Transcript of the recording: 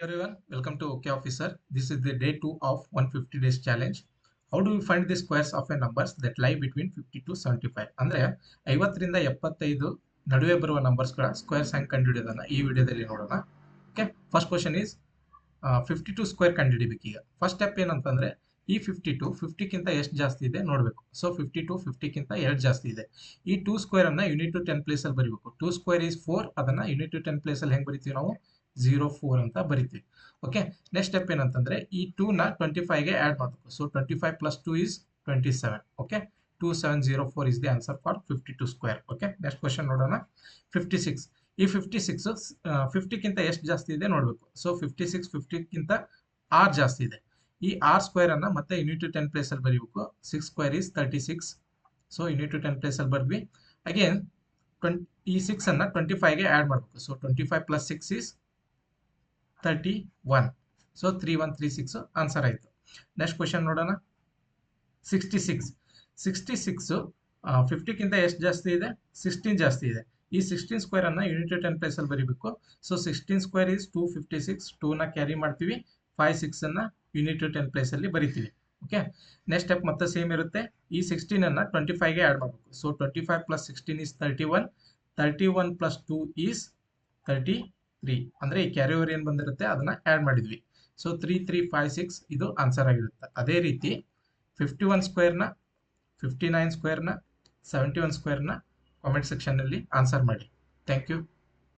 everyone, welcome to OK Officer. This is the day 2 of 150 days challenge. How do we find the squares of a numbers that lie between 50 to 75? ಅಂದ್ರೆ ಐವತ್ತರಿಂದ ಎಪ್ಪತ್ತೈದು ನಡುವೆ ಬರುವ ನಂಬರ್ಸ್ಗಳ squares ಹೆಂಗ್ ಕಂಡುಹಿಡಿಯೋದನ್ನ ಈ ವಿಡಿಯೋದಲ್ಲಿ ನೋಡೋಣ okay first question is fifty two square ಕಂಡುಹಿಡಿಬೇಕು ಈಗ ಫಸ್ಟ್ ಸ್ಟೆಪ್ ಏನಂತಂದ್ರೆ ಈ ಫಿಫ್ಟಿ ಟು ಫಿಫ್ಟಿಕ್ಕಿಂತ ಎಷ್ಟು ಜಾಸ್ತಿ ಇದೆ ನೋಡಬೇಕು ಸೊ ಫಿಫ್ಟಿ ಟು ಫಿಫ್ಟಿಕ್ಕಿಂತ ಎರಡು ಜಾಸ್ತಿ ಇದೆ ಈ ಟೂ ಸ್ಕ್ವೇರ್ ಅನ್ನ ಯೂನಿಟ್ ಟು ಟೆನ್ ಪ್ಲೇಸಲ್ಲಿ ಬರೀಬೇಕು ಟೂ ಸ್ಕ್ವೇರ್ ಈಸ್ ಫೋರ್ ಅದನ್ನ ಯೂನಿಟ್ ಟು ಟೆನ್ ಪ್ಲೇಸಲ್ಲಿ ಹೆಂಗೆ ಬರಿತೀವಿ ನಾವು ಜೀರೋ ಫೋರ್ ಅಂತ ಬರಿತೀವಿ. ಓಕೆ ನೆಕ್ಸ್ಟ್ ಸ್ಟೆಪ್ ಏನಂತಂದ್ರೆ ಈ ಟೂ ನ ಟ್ವೆಂಟಿ ಫೈವ್ಗೆ ಆಡ್ ಮಾಡಬೇಕು. So twenty five plus two is twenty seven okay two seven zero four is the answer for fifty two square okay next question ನೋಡೋಣ. Fifty six ಈ fifty six ಫಿಫ್ಟಿಕ್ಕಿಂತ ಎಷ್ಟು ಜಾಸ್ತಿ ಇದೆ ನೋಡಬೇಕು. ಸೊ ಫಿಫ್ಟಿ ಸಿಕ್ಸ್ ಫಿಫ್ಟಿಕ್ಕಿಂತ ಆರ್ ಜಾಸ್ತಿ ಇದೆ. ಈ ಆರ್ ಸ್ಕ್ವೇರ್ ಅನ್ನ ಮತ್ತೆ ಯೂನಿಟ್ ಟು ಟೆನ್ ಪ್ಲೇಸ್ ಅಲ್ಲಿ ಬರೀಬೇಕು. Six square is thirty six so unit to ten place ಅಲ್ಲಿ ಬರ್ವಿ ಅಗೇನ್ ಟ್ವೆಂಟಿ ಈ ಸಿಕ್ಸ್ ಅನ್ನ ಟ್ವೆಂಟಿ ಫೈವ್ಗೆ ಆಡ್ ಮಾಡಬೇಕು. So twenty five plus six is thirty one so three one three six answer ಆಯಿತು. Next question ನೋಡೋಣ. Sixty six sixty six ಫಿಫ್ಟಿಗಿಂತ ಎಷ್ಟು ಜಾಸ್ತಿ ಇದೆ? ಸಿಕ್ಸ್ಟೀನ್ ಜಾಸ್ತಿ ಇದೆ. ಈ ಸಿಕ್ಸ್ಟೀನ್ ಸ್ಕ್ವೇರ್ ಅನ್ನು ಯೂನಿಟ್ ಟೆನ್ ಪ್ಲೇಸಲ್ಲಿ ಬರೀಬೇಕು. So sixteen square is two fifty six ಟೂನ carry ಮಾಡ್ತೀವಿ. ಫೈವ್ ಸಿಕ್ಸನ್ನು ಯೂನಿಟ್ ಟೆನ್ ಪ್ಲೇಸಲ್ಲಿ ಬರಿತೀವಿ. ಓಕೆ ನೆಕ್ಸ್ಟ್ ಸ್ಟೆಪ್ ಮತ್ತೆ ಸೇಮ್ ಇರುತ್ತೆ. ಈ ಸಿಕ್ಸ್ಟೀನನ್ನು ಟ್ವೆಂಟಿ ಫೈವ್ಗೆ ಆ್ಯಡ್ ಮಾಡಬೇಕು. So twenty five plus sixteen is thirty one thirty one plus two is thirty three ಅಂದ್ರೆ ಈ ಕ್ಯಾರಿ ಓವರ್ ಏನ್ ಬಂದಿರುತ್ತೆ, ಅದನ್ನ ಆಡ್ ಮಾಡಿದ್ವಿ. So three three five six ಇದು ಆನ್ಸರ್ ಆಗಿರುತ್ತೆ. ಅದೇ ರೀತಿ ಫಿಫ್ಟಿ ಒನ್ ಸ್ಕ್ವೇರ್ನ ಫಿಫ್ಟಿ ನೈನ್ ಸ್ಕ್ವೇರ್ನ ಸೆವೆಂಟಿ ಒನ್ ಸ್ಕ್ವೇರ್ನ ಕಾಮೆಂಟ್ ಸೆಕ್ಷನ್ನಲ್ಲಿ ಆನ್ಸರ್ ಮಾಡಿ. Thank you